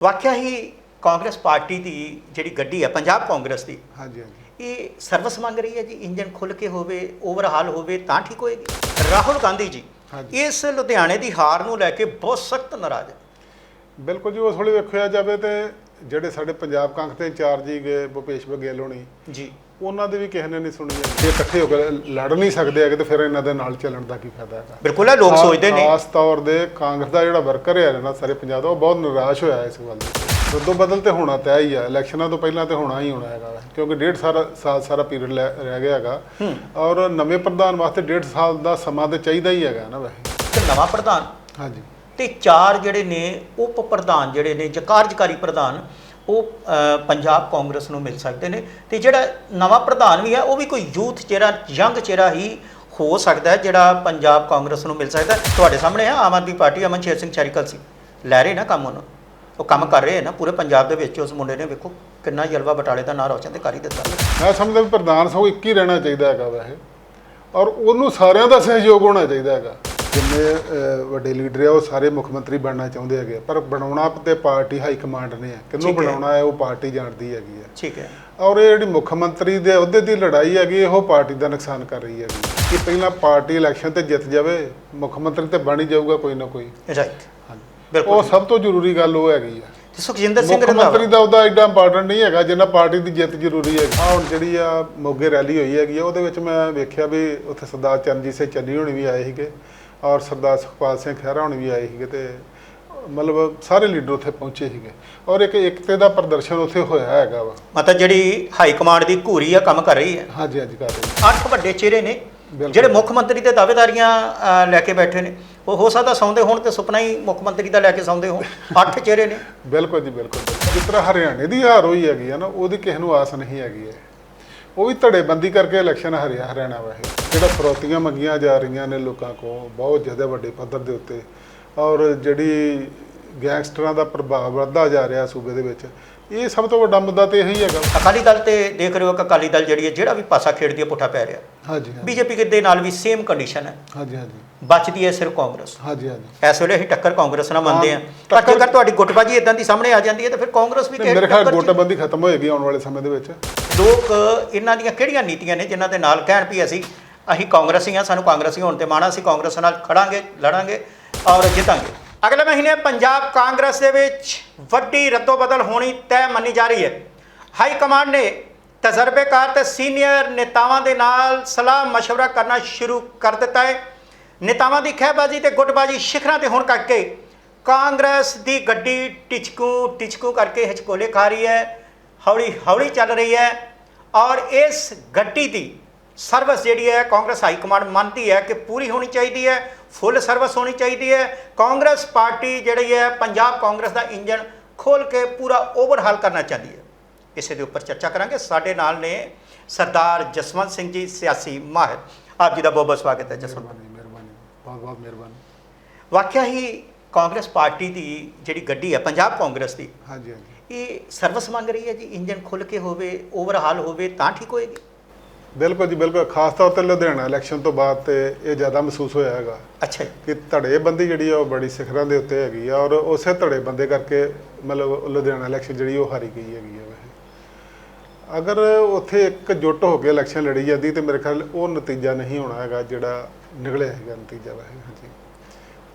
ਵਾਕਿਆ ਹੀ ਕਾਂਗਰਸ ਪਾਰਟੀ ਦੀ ਜਿਹੜੀ ਗੱਡੀ ਹੈ ਪੰਜਾਬ ਕਾਂਗਰਸ ਦੀ ਹਾਂਜੀ ਹਾਂਜੀ। ਇਹ ਸਰਵਿਸ ਮੰਗ ਰਹੀ ਹੈ ਜੀ ਇੰਜਨ ਖੁੱਲ ਕੇ ਹੋਵੇ ਓਵਰਹਾਲ ਹੋਵੇ ਤਾਂ ਠੀਕ ਹੋਏਗੀ। ਰਾਹੁਲ ਗਾਂਧੀ ਜੀ। ਇਸ ਲੁਧਿਆਣੇ ਦੀ ਹਾਰ ਨੂੰ ਲੈ ਕੇ ਬਹੁਤ ਸਖਤ ਨਾਰਾਜ਼ ਹੈ। ਬਿਲਕੁਲ ਜੀ ਉਸ ਵੇਲੇ ਵੇਖਿਆ ਜਾਵੇ ਤੇ ਜਿਹੜੇ ਸਾਡੇ ਪੰਜਾਬ ਕਾਂਗਰਸ ਦੇ ਇੰਚਾਰਜ ਹੀ ਗਏ ਭੁਪੇਸ਼ ਬਘੇਲ ਹੋਣੀ ਜੀ। ਉਹਨਾਂ ਦੀ ਵੀ ਕਿਸੇ ਨੇ ਨਹੀਂ ਸੁਣੀ। ਜੇ ਇਕੱਠੇ ਹੋ ਕੇ ਲੜ ਨਹੀਂ ਸਕਦੇ ਹੈਗੇ ਤੇ ਫਿਰ ਇਹਨਾਂ ਦੇ ਨਾਲ ਚੱਲਣ ਦਾ ਕੀ ਫਾਇਦਾ ਹੈਗਾ। ਬਿਲਕੁਲ ਇਹ ਲੋਕ ਸੋਚਦੇ ਨੇ ਖਾਸ ਤੌਰ ਦੇ ਕਾਂਗਰਸ ਦਾ ਜਿਹੜਾ ਵਰਕਰ ਹੈ ਨਾ ਸਾਰੇ ਪੰਜਾਬ ਦਾ ਉਹ ਬਹੁਤ ਨਿਰਾਸ਼ ਹੋਇਆ ਇਸ ਗੱਲ ਤੋਂ ਰਦੋਂ ਬਦਲ ਤੇ ਹੋਣਾ ਤੈਅ ਹੀ ਆ। ਇਲੈਕਸ਼ਨਾਂ ਤੋਂ ਪਹਿਲਾਂ ਤੇ ਹੋਣਾ ਹੀ ਹੋਣਾ ਹੈਗਾ। ਕਿਉਂਕਿ ਡੇਢ ਸਾਰਾ ਸਾਲ ਸਾਰਾ ਪੀਰੀਅਡ ਰਹਿ ਗਿਆ ਹੈਗਾ। ਔਰ ਨਵੇਂ ਪ੍ਰਧਾਨ ਵਾਸਤੇ ਡੇਢ ਸਾਲ ਦਾ ਸਮਾਂ ਤੇ ਚਾਹੀਦਾ ਹੀ ਹੈਗਾ ਨਾ ਵੈਸੇ। ਤੇ ਨਵਾਂ ਪ੍ਰਧਾਨ? ਹਾਂਜੀ। ਤੇ ਚਾਰ ਜਿਹੜੇ ਨੇ ਉਪ ਪ੍ਰਧਾਨ ਜਿਹੜੇ ਨੇ ਜਾਂ ਕਾਰਜਕਾਰੀ ਪ੍ਰਧਾਨ ਉਹ ਪੰਜਾਬ ਕਾਂਗਰਸ ਨੂੰ ਮਿਲ ਸਕਦੇ ਨੇ ਤੇ ਜਿਹੜਾ ਨਵਾਂ ਪ੍ਰਧਾਨ ਵੀ ਹੈ, ਉਹ ਵੀ ਕੋਈ ਯੂਥ ਚਿਹਰਾ, ਯੰਗ ਚਿਹਰਾ ਹੀ ਹੋ ਸਕਦਾ ਹੈ, ਜਿਹੜਾ ਪੰਜਾਬ ਕਾਂਗਰਸ ਨੂੰ ਮਿਲ ਸਕਦਾ ਤੁਹਾਡੇ ਸਾਹਮਣੇ ਹੈ ਆਮ ਆਦਮੀ ਪਾਰਟੀ ਅਮਨ ਸ਼ੇਰ ਸਿੰਘ ਚੈਰੀਕਲ ਸੀ। ਲੈ ਰਹੇ ਨਾ ਕੰਮ ਉਹਨੂੰ। ਉਹ ਕੰਮ ਕਰ ਰਹੇ ਨਾ, ਪੂਰੇ ਪੰਜਾਬ ਦੇ ਵਿੱਚ ਉਸ ਮੁੰਡੇ ਨੇ ਵੇਖੋ, ਕਿੰਨਾ ਜਲਵਾ ਬਟਾਲੇ ਦਾ ਨਾਂ ਰੋਸ਼ਨ ਤੇ ਕਰ ਹੀ ਦਿੱਤਾ। ਮੈਂ ਸਮਝਦਾ ਵੀ ਪ੍ਰਧਾਨ ਸਭ ਇੱਕ ਹੀ ਰਹਿਣਾ ਚਾਹੀਦਾ ਹੈਗਾ ਵੈਸੇ। ਔਰ ਉਹਨੂੰ ਸਾਰਿਆਂ ਦਾ ਸਹਿਯੋਗ ਹੋਣਾ ਚਾਹੀਦਾ ਹੈਗਾ। ਜਿੰਨੇ ਵੱਡੇ ਲੀਡਰ ਆ ਉਹ ਸਾਰੇ ਮੁੱਖ ਮੰਤਰੀ ਬਣਨਾ ਚਾਹੁੰਦੇ ਹੈਗੇ। ਪਰ ਬਣਾਉਣਾ ਤੇ ਪਾਰਟੀ ਹਾਈ ਕਮਾਂਡ ਨੇ ਆ। ਹੈ। ਬਣਾਉਣਾ ਹੈ ਉਹ ਪਾਰਟੀ ਜਾਣਦੀ ਹੈਗੀ ਆ। ਠੀਕ ਹੈ। ਔਰ ਇਹ ਜਿਹੜੀ ਮੁੱਖ ਮੰਤਰੀ ਦੇ ਅਹੁਦੇ ਦੀ ਲੜਾਈ ਹੈਗੀ ਇਹੋ ਪਾਰਟੀ ਦਾ ਨੁਕਸਾਨ ਕਰ ਰਹੀ ਹੈਗੀ। ਕਿ ਪਹਿਲਾਂ ਪਾਰਟੀ ਇਲੈਕਸ਼ਨ ਤੇ ਜਿੱਤ ਜਾਵੇ ਮੁੱਖ ਮੰਤਰੀ ਤੇ ਬਣ ਹੀ ਜਾਊਗਾ ਕੋਈ ਨਾ ਕੋਈ। ਰਾਈਟ ਹਾਂਜੀ। ਬਿਲਕੁਲ। ਉਹ ਸਭ ਤੋਂ ਜ਼ਰੂਰੀ ਗੱਲ ਉਹ ਹੈਗੀ ਆ। ਸੁਖਜਿੰਦਰ ਸਿੰਘ ਮੁੱਖ ਰੰਧਾਵਾ? ਮੰਤਰੀ ਦਾ ਉਹਦਾ ਐਡਾ ਇੰਪਾਰਟੈਂਟ ਨਹੀਂ ਹੈਗਾ ਜਿੰਨਾ ਪਾਰਟੀ ਦੀ ਜਿੱਤ ਜ਼ਰੂਰੀ ਹੈ ਆ ਹੁਣ ਜਿਹੜੀ ਆ ਮੋਗੇ ਰੈਲੀ ਹੋਈ ਹੈਗੀ ਆ ਉਹਦੇ ਵਿੱਚ ਮੈਂ ਵੇਖਿਆ ਵੀ ਉੱਥੇ ਸਰਦਾਰ ਚਰਨਜੀਤ ਸਿੰਘ ਚੰਨੀ ਹੋਣੀ ਵੀ ਆਏ ਸੀਗੇ। ਔਰ ਸਰਦਾਰ ਸੁਖਪਾਲ ਸਿੰਘ ਖਹਿਰਾ ਹੋਣੀ ਵੀ ਆਏ ਸੀਗੇ ਤੇ ਮਤਲਬ ਸਾਰੇ ਲੀਡਰ ਉੱਥੇ ਪਹੁੰਚੇ ਸੀਗੇ। ਔਰ ਇੱਕ ਇਕਤੇ ਦਾ ਪ੍ਰਦਰਸ਼ਨ ਉੱਥੇ ਹੋਇਆ ਹੈਗਾ ਵਾ। ਮਤਲਬ ਜਿਹੜੀ ਹਾਈ ਕਮਾਂਡ ਦੀ ਘੂਰੀ ਆ ਕੰਮ ਕਰ ਰਹੀ ਹੈ ਹਾਂਜੀ ਹਾਂਜੀ ਕਰ ਰਹੇ ਅੱਠ ਵੱਡੇ ਚਿਹਰੇ ਨੇ। ਜਿਹੜੇ ਮੁੱਖ ਮੰਤਰੀ ਦੇ ਦਾਅਵੇਦਾਰੀਆਂ ਲੈ ਕੇ ਬੈਠੇ ਨੇ। ਉਹ ਹੋ ਸਕਦਾ ਸੌਂਦੇ ਹੋਣ ਤੇ ਸੁਪਨਾ ਹੀ ਮੁੱਖ ਮੰਤਰੀ ਦਾ ਲੈ ਕੇ ਸੌਂਦੇ ਹੋਣ। ਅੱਠ ਚਿਹਰੇ ਨੇ। ਬਿਲਕੁਲ ਜੀ ਬਿਲਕੁਲ। ਜਿਸ ਤਰ੍ਹਾਂ ਹਰਿਆਣੇ ਦੀ ਹਾਰ ਹੋਈ ਹੈਗੀ ਆ ਨਾ ਉਹਦੀ ਕਿਸੇ ਨੂੰ ਆਸ ਨਹੀਂ ਹੈਗੀ ਹੈ। ਉਹ ਵੀ ਧੜੇਬੰਦੀ ਕਰਕੇ ਇਲੈਕਸ਼ਨ ਹਰਿਆ ਹਰਿਆਣਾ ਵਾ ਇਹ ਜਿਹੜਾ ਫਰੋਤੀਆਂ ਮੰਗੀਆਂ ਜਾ ਰਹੀਆਂ ਨੇ ਲੋਕਾਂ ਕੋਲ ਬਹੁਤ ਜ਼ਿਆਦਾ ਵੱਡੇ ਪੱਧਰ ਦੇ ਉੱਤੇ। ਔਰ ਜਿਹੜੀ ਗੈਂਗਸਟਰਾਂ ਦਾ ਪ੍ਰਭਾਵ ਵੱਧਦਾ ਜਾ ਰਿਹਾ ਸੂਬੇ ਦੇ ਵਿੱਚ ਇਹ ਸਭ ਤੋਂ ਵੱਡਾ ਮੁੱਦਾ ਤੇ ਇਹੀ ਹੈਗਾ। ਅਕਾਲੀ ਦਲ ਤੇ ਦੇਖ ਰਹੇ ਹੋ ਕਿ ਅਕਾਲੀ ਦਲ ਜਿਹੜੀ ਹੈ ਜਿਹੜਾ ਵੀ ਪਾਸਾ ਖੇਡਦੀ ਹੈ ਪੁੱਠਾ ਪੈ ਰਿਹਾ। ਹਾਂਜੀ ਬੀਜੇਪੀ ਦੇ ਨਾਲ ਵੀ ਸੇਮ ਕੰਡੀਸ਼ਨ ਹੈ। ਹਾਂਜੀ ਹਾਂਜੀ। ਬਚਦੀ ਹੈ ਸਿਰਫ ਕਾਂਗਰਸ। ਹਾਂਜੀ ਹਾਂਜੀ। ਇਸ ਵੇਲੇ ਅਸੀਂ ਟੱਕਰ ਕਾਂਗਰਸ ਨਾਲ ਮੰਨਦੇ ਪਰ ਟੱਕਰ- ਜੇਕਰ ਤੁਹਾਡੀ ਗੁੱਟਬਾਜੀ ਇਦਾਂ ਦੀ ਸਾਹਮਣੇ ਆ ਜਾਂਦੀ ਹੈ ਤਾਂ ਫਿਰ ਕਾਂਗਰਸ ਵੀ ਨਹੀਂ, ਮੇਰੇ ਖਿਆਲ ਗੋਟਾਬੰਦੀ ਖਤਮ ਹੋਏਗੀ ਆਉਣ ਵਾਲੇ ਸਮੇਂ ਦੇ ਵਿੱਚ। ਲੋਕ ਇਹਨਾਂ ਦੀਆਂ ਕਿਹੜੀਆਂ ਨੀਤੀਆਂ ਨੇ ਜਿਨ੍ਹਾਂ ਦੇ ਨਾਲ ਕਹਿਣ ਵੀ ਅਸੀਂ ਅਸੀਂ ਕਾਂਗਰਸੀ ਹਾਂ ਸਾਨੂੰ ਕਾਂਗਰਸੀ ਹੋਣ ਤੇ ਮਾਣਾ ਅਸੀਂ ਕਾਂਗਰਸ ਨਾਲ ਖੜਾਂਗੇ ਲੜਾਂਗੇ ਔਰ ਜਿੱਤਾਂਗੇ ਅਗਲੇ ਮਹੀਨੇ ਪੰਜਾਬ ਕਾਂਗਰਸ ਦੇ ਵਿੱਚ ਵੱਡੀ ਰੱਦੋਬਦਲ ਹੋਣੀ ਤੈਅ ਮੰਨੀ ਜਾ ਰਹੀ ਹੈ ਹਾਈ ਕਮਾਂਡ ਨੇ ਤਜਰਬੇਕਾਰ ਤੇ ਸੀਨੀਅਰ ਨੇਤਾਵਾਂ ਦੇ ਨਾਲ ਸਲਾਹ مشورہ ਕਰਨਾ ਸ਼ੁਰੂ ਕਰ ਦਿੱਤਾ ਹੈ ਨੇਤਾਵਾਂ ਦੀ ਖਹਿਬਾਜ਼ੀ ਤੇ ਗੁੱਟਬਾਜ਼ੀ ਸ਼ਿਖਰਾਂ ਤੇ ਹੋਣ ਕਰਕੇ ਕਾਂਗਰਸ ਦੀ ਗੱਡੀ ਟਿਚਕੂ ਟਿਚਕੂ ਕਰਕੇ ਹਿਚਕੋਲੇ ਖਾ ਰਹੀ ਹੈ ਹੌਲੀ ਹੌਲੀ ਚੱਲ ਰਹੀ ਹੈ ਔਰ ਇਸ ਗੱਡੀ ਦੀ ਸਰਵਿਸ ਜਿਹੜੀ ਹੈ ਕਾਂਗਰਸ ਹਾਈ ਕਮਾਂਡ ਮੰਨਦੀ ਹੈ ਕਿ ਪੂਰੀ ਹੋਣੀ ਚਾਹੀਦੀ ਹੈ ਫੁੱਲ ਸਰਵਿਸ ਹੋਣੀ ਚਾਹੀਦੀ ਹੈ। ਕਾਂਗਰਸ ਪਾਰਟੀ ਜਿਹੜੀ ਹੈ ਪੰਜਾਬ ਕਾਂਗਰਸ ਦਾ ਇੰਜਨ ਖੋਲ ਕੇ ਪੂਰਾ ਓਵਰਹਾਲ ਕਰਨਾ ਚਾਹੁੰਦੀ ਹੈ। ਇਸੇ ਦੇ ਉੱਪਰ ਚਰਚਾ ਕਰਾਂਗੇ। ਸਾਡੇ ਨਾਲ ਨੇ ਸਰਦਾਰ ਜਸਵੰਤ ਸਿੰਘ ਜੀ ਸਿਆਸੀ ਮਾਹਿਰ। ਆਪ ਜੀ ਦਾ ਬਹੁਤ ਬਹੁਤ ਸਵਾਗਤ ਹੈ ਜਸਵੰਤ। ਮਿਹਰਬਾਨੀ ਮਿਹਰਬਾਨੀ। ਬਹੁਤ ਬਹੁਤ ਮਿਹਰਬਾਨੀ। ਵਾਕਿਆ ਹੀ ਕਾਂਗਰਸ ਪਾਰਟੀ ਦੀ ਜਿਹੜੀ ਗੱਡੀ ਹੈ ਪੰਜਾਬ ਕਾਂਗਰਸ ਦੀ ਹਾਂਜੀ ਹਾਂਜੀ। ਇਹ ਸਰਵਿਸ ਮੰਗ ਰਹੀ ਹੈ ਜੀ? ਇੰਜਨ ਖੁੱਲ ਕੇ ਹੋਵੇ ਓਵਰਹਾਲ ਹੋਵੇ ਤਾਂ ਠੀਕ ਹੋਏਗੀ? ਬਿਲਕੁਲ ਜੀ ਬਿਲਕੁਲ। ਖਾਸ ਤੌਰ ਤੇ ਲੁਧਿਆਣਾ ਇਲੈਕਸ਼ਨ ਤੋਂ ਬਾਅਦ ਤੇ ਇਹ ਜ਼ਿਆਦਾ ਮਹਿਸੂਸ ਹੋਇਆ ਹੈਗਾ। ਅੱਛਾ ਜੀ। ਕਿ ਧੜੇਬੰਦੀ ਜਿਹੜੀ ਆ ਉਹ ਬੜੀ ਸਿਖਰਾਂ ਦੇ ਉੱਤੇ ਹੈਗੀ ਆ ਔਰ ਉਸੇ ਧੜੇਬੰਦੇ ਕਰਕੇ ਮਤਲਬ ਲੁਧਿਆਣਾ ਇਲੈਕਸ਼ਨ ਜਿਹੜੀ ਉਹ ਹਾਰੀ ਗਈ ਹੈਗੀ ਆ ਵੈਸੇ। ਅਗਰ ਉੱਥੇ ਇੱਕ ਜੁੱਟ ਹੋ ਕੇ ਇਲੈਕਸ਼ਨ ਲੜੀ ਜਾਂਦੀ ਤੇ ਮੇਰੇ ਖਿਆਲ ਉਹ ਨਤੀਜਾ ਨਹੀਂ ਹੋਣਾ ਹੈਗਾ ਜਿਹੜਾ ਨਿਕਲਿਆ ਹੈਗਾ ਨਤੀਜਾ ਵੈਸੇ ਹਾਂਜੀ।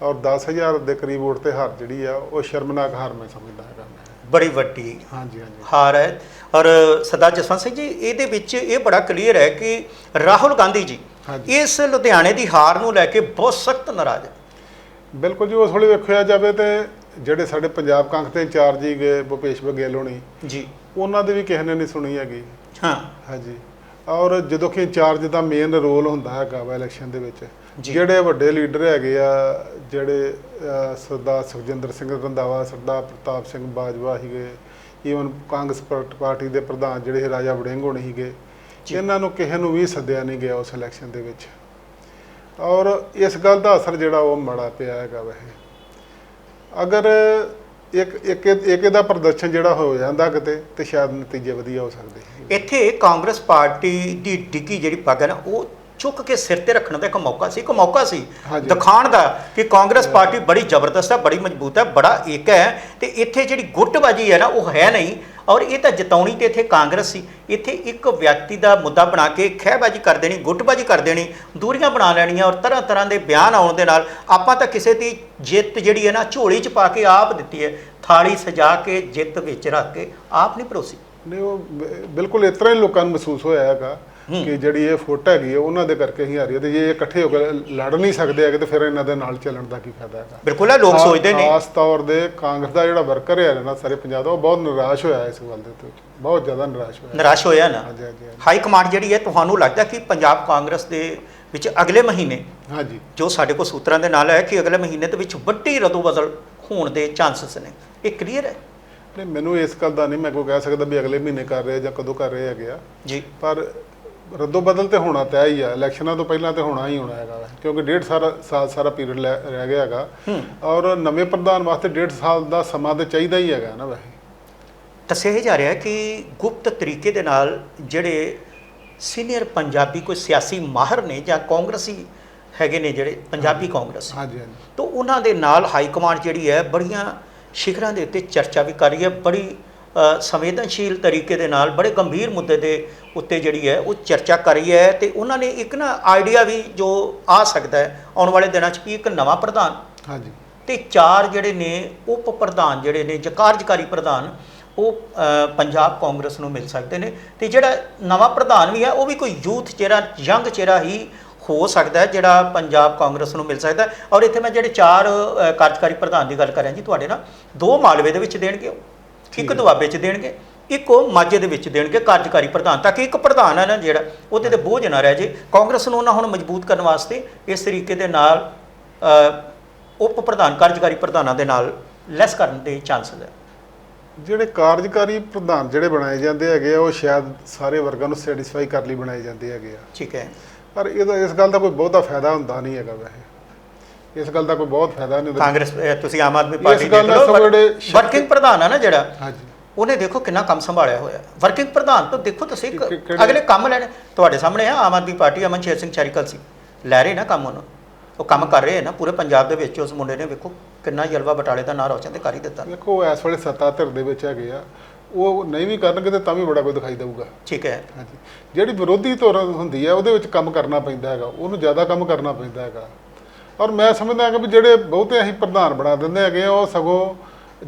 ਔਰ 10000 ਦੇ ਕਰੀਬ ਵੋਟ ਤੇ ਹਾਰ ਜਿਹੜੀ ਆ ਉਹ ਸ਼ਰਮਨਾਕ ਹਾਰ ਮੈਂ ਸਮਝਦਾ ਹੈਗਾ। ਬੜੀ ਵੱਡੀ ਹਾਂਜੀ ਹਾਂਜੀ। ਹਾਰ ਹੈ ਔਰ ਸਰਦਾਰ ਜਸਵੰਤ ਸਿੰਘ ਜੀ ਇਹਦੇ ਵਿੱਚ ਇਹ ਬੜਾ ਕਲੀਅਰ ਹੈ ਕਿ ਰਾਹੁਲ ਗਾਂਧੀ ਜੀ। ਇਸ ਲੁਧਿਆਣੇ ਦੀ ਹਾਰ ਨੂੰ ਲੈ ਕੇ ਬਹੁਤ ਸਖਤ ਨਾਰਾਜ਼ ਹੈ। ਬਿਲਕੁਲ ਜੀ ਉਸ ਵੇਲੇ ਵੇਖਿਆ ਜਾਵੇ ਤੇ ਜਿਹੜੇ ਸਾਡੇ ਪੰਜਾਬ ਕਾਂਗਰਸ ਦੇ ਇੰਚਾਰਜ ਹੀ ਗਏ ਭੁਪੇਸ਼ ਬਘੇਲ ਹੋਣੀ ਜੀ। ਉਹਨਾਂ ਦੀ ਵੀ ਕਿਸੇ ਨੇ ਨਹੀਂ ਸੁਣੀ ਹੈਗੀ। ਹਾਂ। ਹਾਂਜੀ। ਔਰ ਜਦੋਂ ਕਿ ਇੰਚਾਰਜ ਦਾ ਮੇਨ ਰੋਲ ਹੁੰਦਾ ਹੈਗਾ ਵਾ ਇਲੈਕਸ਼ਨ ਦੇ ਵਿੱਚ। ਜਿਹੜੇ ਵੱਡੇ ਲੀਡਰ ਹੈਗੇ ਆ ਜਿਹੜੇ ਸਰਦਾਰ ਸੁਖਜਿੰਦਰ ਸਿੰਘ ਰੰਧਾਵਾ ਸਰਦਾਰ ਪ੍ਰਤਾਪ ਸਿੰਘ ਬਾਜਵਾ ਸੀਗੇ ਈਵਨ ਕਾਂਗਰਸ ਪਾਰਟ- ਦੇ ਪ੍ਰਧਾਨ ਜਿਹੜੇ ਰਾਜਾ ਵੜਿੰਗ ਹੋਣੇ ਸੀਗੇ। ਇਹਨਾਂ ਨੂੰ ਕਿਸੇ ਨੂੰ ਵੀ ਸੱਦਿਆ ਨਹੀਂ ਗਿਆ ਉਸ ਇਲੈਕਸ਼ਨ ਦੇ ਵਿੱਚ ਔਰ ਇਸ ਗੱਲ ਦਾ ਅਸਰ ਜਿਹੜਾ ਉਹ ਮਾੜਾ ਪਿਆ ਹੈਗਾ ਵੈਸੇ ਅਗਰ ਇੱਕ ਇੱਕ ਇੱਕ ਇਹਦਾ ਪ੍ਰਦਰਸ਼ਨ ਜਿਹੜਾ ਹੋ ਜਾਂਦਾ ਕਿਤੇ ਤੇ ਸ਼ਾਇਦ ਨਤੀਜੇ ਵਧੀਆ ਹੋ ਸਕਦੇ ਇੱਥੇ ਕਾਂਗਰਸ ਪਾਰਟੀ ਦੀ ਡਿੱਗੀ ਜਿਹੜੀ ਪੱਗ ਹੈ ਨਾ ਉਹ ਚੁੱਕ ਕੇ ਸਿਰ ਤੇ ਰੱਖਣ ਦਾ ਇੱਕ ਮੌਕਾ ਸੀ ਇੱਕ ਮੌਕਾ ਸੀ ਹਾਂਜੀ। ਦਿਖਾਉਣ ਦਾ ਕਿ ਕਾਂਗਰਸ ਪਾਰਟੀ ਬੜੀ ਜ਼ਬਰਦਸਤ ਹੈ ਬੜੀ ਮਜ਼ਬੂਤ ਹੈ ਬੜਾ ਏਕ ਹੈ ਤੇ ਇੱਥੇ ਜਿਹੜੀ ਗੁੱਟਬਾਜੀ ਹੈ ਨਾ ਉਹ ਹੈ ਨਹੀਂ ਔਰ ਇਹ ਤਾਂ ਜਿਤਾਉਣੀ ਤੇ ਇੱਥੇ ਕਾਂਗਰਸ ਸੀ। ਇੱਥੇ ਇੱਕ ਵਿਅਕਤੀ ਦਾ ਮੁੱਦਾ ਬਣਾ ਕੇ ਖਹਿਬਾਜੀ ਕਰ ਦੇਣੀ, ਗੁੱਟਬਾਜੀ ਕਰ ਦੇਣੀ, ਦੂਰੀਆਂ ਬਣਾ ਲੈਣੀਆਂ ਔਰ ਤਰ੍ਹਾਂ ਤਰ੍ਹਾਂ ਦੇ ਬਿਆਨ ਆਉਣ ਦੇ ਨਾਲ ਆਪਾਂ ਤਾਂ ਕਿਸੇ ਦੀ ਜਿੱਤ ਜਿਹੜੀ ਹੈ ਨਾ ਝੋਲੀ 'ਚ ਪਾ ਕੇ ਆਪ ਦਿੱਤੀ ਹੈ। ਥਾਲੀ ਸਜਾ ਕੇ, ਜਿੱਤ ਵਿੱਚ ਰੱਖ ਕੇ ਆਪ ਨਹੀਂ ਪਰੋਸੀ। ਨਹੀਂ, ਉਹ ਬਿਲਕੁਲ ਇਸ ਤਰ੍ਹਾਂ ਹੀ ਲੋਕਾਂ ਨੂੰ ਮਹਿਸੂਸ ਹੋਇਆ ਹੈਗਾ। ਕਿ ਜਿਹੜੀ ਇਹ ਫੋਟ ਹੈਗੀ ਹੈ ਉਹਨਾਂ ਦੇ ਕਰਕੇ ਹੀ ਆ ਰਹੀ ਹੈ ਤੇ ਜੇ ਇਹ ਇਕੱਠੇ ਹੋ ਕੇ ਲੜ ਨਹੀਂ ਸਕਦੇ ਹੈਗੇ ਤੇ ਫਿਰ ਇਹਨਾਂ ਦੇ ਨਾਲ ਚੱਲਣ ਦਾ ਕੀ ਫਾਇਦਾ ਹੈਗਾ? ਬਿਲਕੁਲ ਇਹ ਲੋਕ ਸੋਚਦੇ ਨੇ। ਖਾਸ ਤੌਰ ਦੇ ਕਾਂਗਰਸ ਦਾ ਜਿਹੜਾ ਵਰਕਰ ਹੈ ਨਾ ਸਾਰੇ ਪੰਜਾਬ ਦਾ ਉਹ ਬਹੁਤ ਨਿਰਾਸ਼ ਹੋਇਆ ਇਸ ਗੱਲ ਦੇ ਉੱਤੇ। ਬਹੁਤ ਜ਼ਿਆਦਾ ਨਿਰਾਸ਼ ਹੋਇਆ। ਨਿਰਾਸ਼ ਹੋਇਆ ਨਾ। ਹਾਂਜੀ ਹਾਂਜੀ ਹਾਂਜੀ। ਹਾਈ ਕਮਾਂਡ ਜਿਹੜੀ ਹੈ ਤੁਹਾਨੂੰ ਲੱਗਦਾ ਕਿ ਪੰਜਾਬ ਕਾਂਗਰਸ ਦੇ ਵਿੱਚ ਅਗਲੇ ਮਹੀਨੇ ਹਾਂਜੀ। ਜੋ ਸਾਡੇ ਕੋਲ ਸੂਤਰਾਂ ਦੇ ਨਾਲ ਹੈ ਕਿ ਅਗਲੇ ਮਹੀਨੇ ਦੇ ਵਿੱਚ ਵੱਡੀ ਰਦੋ ਬਦਲ ਹੋਣ ਦੇ ਚਾਂਸਸ ਨੇ ਇਹ ਕਲੀਅਰ ਹੈ? ਨਹੀਂ ਮੈਨੂੰ ਇਸ ਗੱਲ ਦਾ ਨਹੀਂ ਮੈਂ ਕੋਈ ਕਹਿ ਸਕਦਾ ਵੀ ਅਗਲੇ ਮਹੀਨੇ ਕਰ ਰਹੇ ਜਾਂ ਕਦੋਂ ਕਰ ਰਹੇ ਹੈਗੇ ਆ। ਜੀ। ਪਰ ਰੱਦੋ ਬਦਲ ਤੇ ਹੋਣਾ ਤੈਅ ਹੀ ਆ ਇਲੈਕਸ਼ਨਾਂ ਤੋਂ ਪਹਿਲਾਂ ਤੇ ਹੋਣਾ ਹੀ ਹੋਣਾ ਹੈਗਾ। ਕਿਉਂਕਿ ਡੇਢ ਸਾਰਾ ਸਾਲ ਸਾਰਾ ਪੀਰੀਅਡ ਰਹਿ ਗਿਆ ਹੈਗਾ। ਔਰ ਨਵੇਂ ਪ੍ਰਧਾਨ ਵਾਸਤੇ ਡੇਢ ਸਾਲ ਦਾ ਸਮਾਂ ਤੇ ਚਾਹੀਦਾ ਹੀ ਹੈਗਾ ਨਾ ਵੈਸੇ। ਦੱਸਿਆ ਇਹ ਜਾ ਰਿਹਾ ਹੈ ਕਿ ਗੁਪਤ ਤਰੀਕੇ ਦੇ ਨਾਲ ਜਿਹੜੇ ਸੀਨੀਅਰ ਪੰਜਾਬੀ ਕੋਈ ਸਿਆਸੀ ਮਾਹਰ ਨੇ ਜਾਂ ਕਾਂਗਰਸੀ ਹੈਗੇ ਨੇ ਜਿਹੜੇ ਪੰਜਾਬੀ ਕਾਂਗਰਸ। ਹਾਂਜੀ ਹਾਂਜੀ। ਤੋਂ ਉਹਨਾਂ ਦੇ ਨਾਲ ਹਾਈ ਕਮਾਂਡ ਜਿਹੜੀ ਹੈ ਬੜੀਆਂ ਸ਼ਿਖਰਾਂ ਦੇ ਉੱਤੇ ਚਰਚਾ ਵੀ ਕਰ ਰਹੀ ਹੈ ਬੜੀ ਸੰਵੇਦਨਸ਼ੀਲ ਤਰੀਕੇ ਦੇ ਨਾਲ ਬੜੇ ਗੰਭੀਰ ਮੁੱਦੇ ਦੇ ਉੱਤੇ ਜਿਹੜੀ ਹੈ ਉਹ ਚਰਚਾ ਕਰ ਰਹੀ ਹੈ ਤੇ ਉਹਨਾਂ ਨੇ ਇੱਕ ਨਾ ਆਈਡੀਆ ਵੀ ਜੋ ਆ ਸਕਦਾ ਹੈ ਆਉਣ ਵਾਲੇ ਦਿਨਾਂ 'ਚ ਵੀ ਇੱਕ ਨਵਾਂ ਪ੍ਰਧਾਨ। ਹਾਂਜੀ। ਤੇ ਚਾਰ ਜਿਹੜੇ ਨੇ ਉਪ ਪ੍ਰਧਾਨ ਜਿਹੜੇ ਨੇ ਜਾਂ ਕਾਰਜਕਾਰੀ ਪ੍ਰਧਾਨ ਉਹ ਪੰਜਾਬ ਕਾਂਗਰਸ ਨੂੰ ਮਿਲ ਸਕਦੇ ਨੇ। ਤੇ ਜਿਹੜਾ ਨਵਾਂ ਪ੍ਰਧਾਨ ਵੀ ਹੈ ਉਹ ਵੀ ਕੋਈ ਯੂਥ ਚਿਹਰਾ ਯੰਗ ਚਿਹਰਾ ਹੀ ਹੋ ਸਕਦਾ ਹੈ ਜਿਹੜਾ ਪੰਜਾਬ ਕਾਂਗਰਸ ਨੂੰ ਮਿਲ ਸਕਦਾ ਹੈ। ਔਰ ਇੱਥੇ ਮੈਂ ਜਿਹੜੇ ਚਾਰ ਕਾਰਜਕਾਰੀ ਪ੍ਰਧਾਨ ਦੀ ਗੱਲ ਕਰ ਰਿਹਾ ਜੀ ਤੁਹਾਡੇ ਨਾਲ ਦੋ ਮਾਲਵੇ ਦੇ ਵਿੱਚ ਦੇਣਗੇ ਇੱਕ ਦੁਆਬੇ 'ਚ ਦੇਣਗੇ ਇੱਕ ਉਹ ਮਾਝੇ ਦੇ ਵਿੱਚ ਦੇਣਗੇ ਕਾਰਜਕਾਰੀ ਪ੍ਰਧਾਨ। ਤਾਂ ਕਿ ਇੱਕ ਪ੍ਰਧਾਨ ਹੈ ਨਾ ਜਿਹੜਾ ਉਹਦੇ ਤੇ ਬੋਝ ਨਾ ਰਹਿ ਜੇ। ਕਾਂਗਰਸ ਨੂੰ ਨਾ ਹੁਣ ਮਜ਼ਬੂਤ ਕਰਨ ਵਾਸਤੇ ਇਸ ਤਰੀਕੇ ਦੇ ਨਾਲ ਉਪ ਪ੍ਰਧਾਨ ਕਾਰਜਕਾਰੀ ਪ੍ਰਧਾਨਾਂ ਦੇ ਨਾਲ ਲੈਸ ਕਰਨ ਦੇ ਚਾਂਸਸ ਹੈ ਜਿਹੜੇ ਕਾਰਜਕਾਰੀ ਪ੍ਰਧਾਨ ਜਿਹੜੇ ਬਣਾਏ ਜਾਂਦੇ ਹੈਗੇ ਆ ਉਹ ਸ਼ਾਇਦ ਸਾਰੇ ਵਰਗਾਂ ਨੂੰ ਸੈਟੀਸਫਾਈ ਕਰ ਲਈ ਬਣਾਏ ਜਾਂਦੇ ਹੈਗੇ ਆ। ਠੀਕ ਹੈ। ਪਰ ਇਹਦਾ ਇਸ ਗੱਲ ਦਾ ਕੋਈ ਬਹੁਤਾ ਫਾਇਦਾ ਹੁੰਦਾ ਨਹੀਂ ਹੈਗਾ ਵੈਸੇ। ਇਸ ਗੱਲ ਦਾ ਕੋਈ ਬਹੁਤ ਫਾਇਦਾ ਨਹੀਂ ਹੁੰਦਾ। ਕਾਂਗਰਸ ਤੁਸੀਂ ਆਮ ਆਦਮੀ ਪਾਰਟੀ ਗੱਲ ਦਾ ਸਭ ਜਿਹੜੇ ਸ਼ਕਤੀ- ਵਰਕਿੰਗ ਪ੍ਰਧਾਨ ਹੈ ਨਾ ਜਿਹੜਾ ਹਾਂਜੀ। ਉਹਨੇ ਦੇਖੋ ਕਿੰਨਾ ਕੰਮ ਸੰਭਾਲਿਆ ਹੋਇਆ। ਵਰਕਿੰਗ ਪ੍ਰਧਾਨ ਤੋਂ ਦੇਖੋ ਤੁਸੀਂ ਇੱਕ ਕਿ- ਕਿਹੜੇ- ਅਗਲੇ ਕੰਮ ਲੈਣੇ ਤੁਹਾਡੇ ਸਾਹਮਣੇ ਆ ਆਮ ਆਦਮੀ ਪਾਰਟੀ ਅਮਨ ਸ਼ੇਰ ਸਿੰਘ ਚੈਰੀਕਲ ਸੀ। ਲੈ ਰਹੇ ਨਾ ਕੰਮ ਉਹਨੂੰ। ਉਹ ਕੰਮ ਕਰ ਰਹੇ ਨਾ ਪੂਰੇ ਪੰਜਾਬ ਦੇ ਵਿੱਚ ਉਸ ਮੁੰਡੇ ਨੇ ਵੇਖੋ ਕਿੰਨਾ ਜਲਵਾ ਬਟਾਲੇ ਦਾ ਨਾਂ ਰੌਸ਼ਨ ਤੇ ਕਰ ਹੀ ਦਿੱਤਾ। ਵੇਖੋ ਇਸ ਵੇਲੇ ਸੱਤਾ ਧਿਰ ਦੇ ਵਿੱਚ ਹੈਗੇ ਆ। ਉਹ ਨਹੀਂ ਵੀ ਕਰਨਗੇ ਤੇ ਤਾਂ ਵੀ ਬੜਾ ਕੋਈ ਦਿਖਾਈ ਦੇਊਗਾ। ਠੀਕ ਹੈ। ਹਾਂਜੀ। ਜਿਹੜੀ ਵਿਰੋਧੀ ਧਿਰ ਹੁੰਦੀ ਹੈ ਉਹਦੇ ਵਿੱਚ ਕੰਮ ਕਰਨਾ ਪੈਂਦਾ ਹੈਗਾ। ਉਹਨੂੰ ਜ਼ਿਆਦਾ ਕੰਮ ਕਰਨਾ ਪੈਂਦਾ ਹੈਗਾ। ਔਰ ਮੈਂ ਸਮਝਦਾ ਹਾਂ ਕਿ ਵੀ ਜਿਹੜੇ ਬਹੁਤੇ ਅਸੀਂ ਪ੍ਰਧਾਨ ਬਣਾ ਦਿੰਦੇ ਹੈਗੇ ਉਹ ਸਗੋਂ